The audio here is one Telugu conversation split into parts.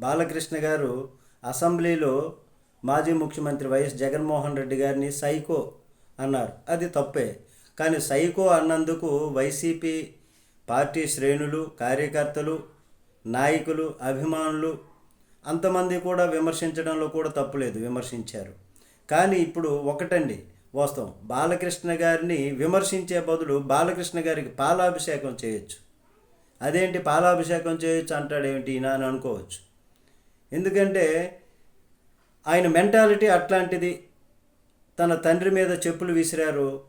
బాలకృష్ణ గారు అసెంబ్లీలో మాజీ ముఖ్యమంత్రి వైఎస్ జగన్మోహన్ రెడ్డి గారిని సైకో అన్నారు. అది తప్పే. కానీ సైకో అన్నందుకు వైసీపీ పార్టీ శ్రేణులు కార్యకర్తలు నాయకులు అభిమానులు అంతమంది కూడా విమర్శించడంలో కూడా తప్పులేదు విమర్శించారు. కానీ ఇప్పుడు ఒకటండి వాస్తవం. బాలకృష్ణ గారిని విమర్శించే బదులు బాలకృష్ణ గారికి పాలాభిషేకం చేయొచ్చు. అదేంటి పాలాభిషేకం చేయొచ్చు అంటాడేమిటి ఈయన అని అనుకోవచ్చు. ఎందుకంటే ఆయన మెంటాలిటీ అట్లాంటిది. తన తండ్రి మీద చెప్పులు విసిరారు.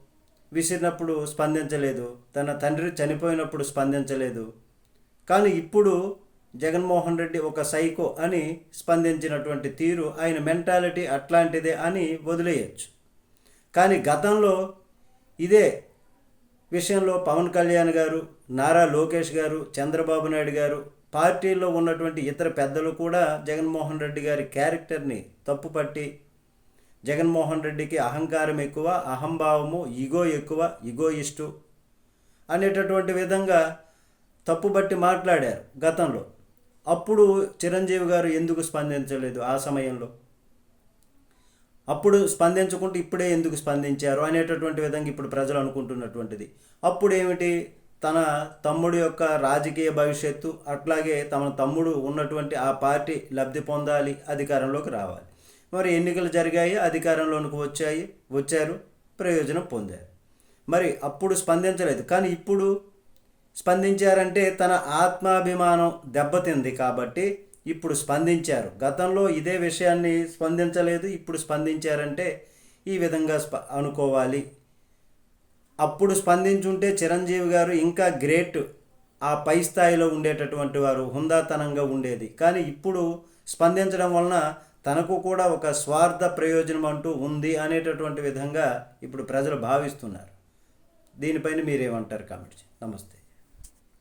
విసిరినప్పుడు స్పందించలేదు. తన తండ్రి చనిపోయినప్పుడు స్పందించలేదు. కానీ ఇప్పుడు జగన్మోహన్ రెడ్డి ఒక సైకో అని స్పందించినటువంటి తీరు ఆయన మెంటాలిటీ అట్లాంటిదే అని వదిలేయచ్చు. కానీ గతంలో ఇదే విషయంలో పవన్ కళ్యాణ్ గారు నారా లోకేష్ గారు చంద్రబాబు నాయుడు గారు పార్టీలో ఉన్నటువంటి ఇతర పెద్దలు కూడా జగన్మోహన్ రెడ్డి గారి క్యారెక్టర్ని తప్పుపట్టి జగన్మోహన్ రెడ్డికి అహంకారం ఎక్కువ అహంభావము ఇగో ఎక్కువ ఇగోయిస్టు అనేటటువంటి విధంగా తప్పుబట్టి మాట్లాడారు గతంలో. అప్పుడు చిరంజీవి గారు ఎందుకు స్పందించలేదు ఆ సమయంలో? అప్పుడు స్పందించకుండా ఇప్పుడే ఎందుకు స్పందించారు అనేటటువంటి విధంగా ఇప్పుడు ప్రజలు అనుకుంటున్నటువంటిది. అప్పుడు ఏమిటి తన తమ్ముడు యొక్క రాజకీయ భవిష్యత్తు అట్లాగే తమ తమ్ముడు ఉన్నటువంటి ఆ పార్టీ లబ్ధి పొందాలి అధికారంలోకి రావాలి. మరి ఎన్నికలు జరిగాయి అధికారంలోనికి వచ్చాయి వచ్చారు ప్రయోజనం పొందారు. మరి అప్పుడు స్పందించలేదు. కానీ ఇప్పుడు స్పందించారంటే తన ఆత్మాభిమానం దెబ్బతింది కాబట్టి ఇప్పుడు స్పందించారు. గతంలో ఇదే విషయాన్ని స్పందించలేదు ఇప్పుడు స్పందించారంటే ఈ విధంగా స్ప అనుకోవాలి. అప్పుడు స్పందించుంటే చిరంజీవి గారు ఇంకా గ్రేట్ ఆ పై స్థాయిలో ఉండేటటువంటి వారు హుందాతనంగా ఉండేది. కానీ ఇప్పుడు స్పందించడం వలన తనకు కూడా ఒక స్వార్థ ప్రయోజనం అంటూ ఉంది అనేటటువంటి విధంగా ఇప్పుడు ప్రజలు భావిస్తున్నారు. దీనిపైన మీరేమంటారు కామెంట్ నమస్తే.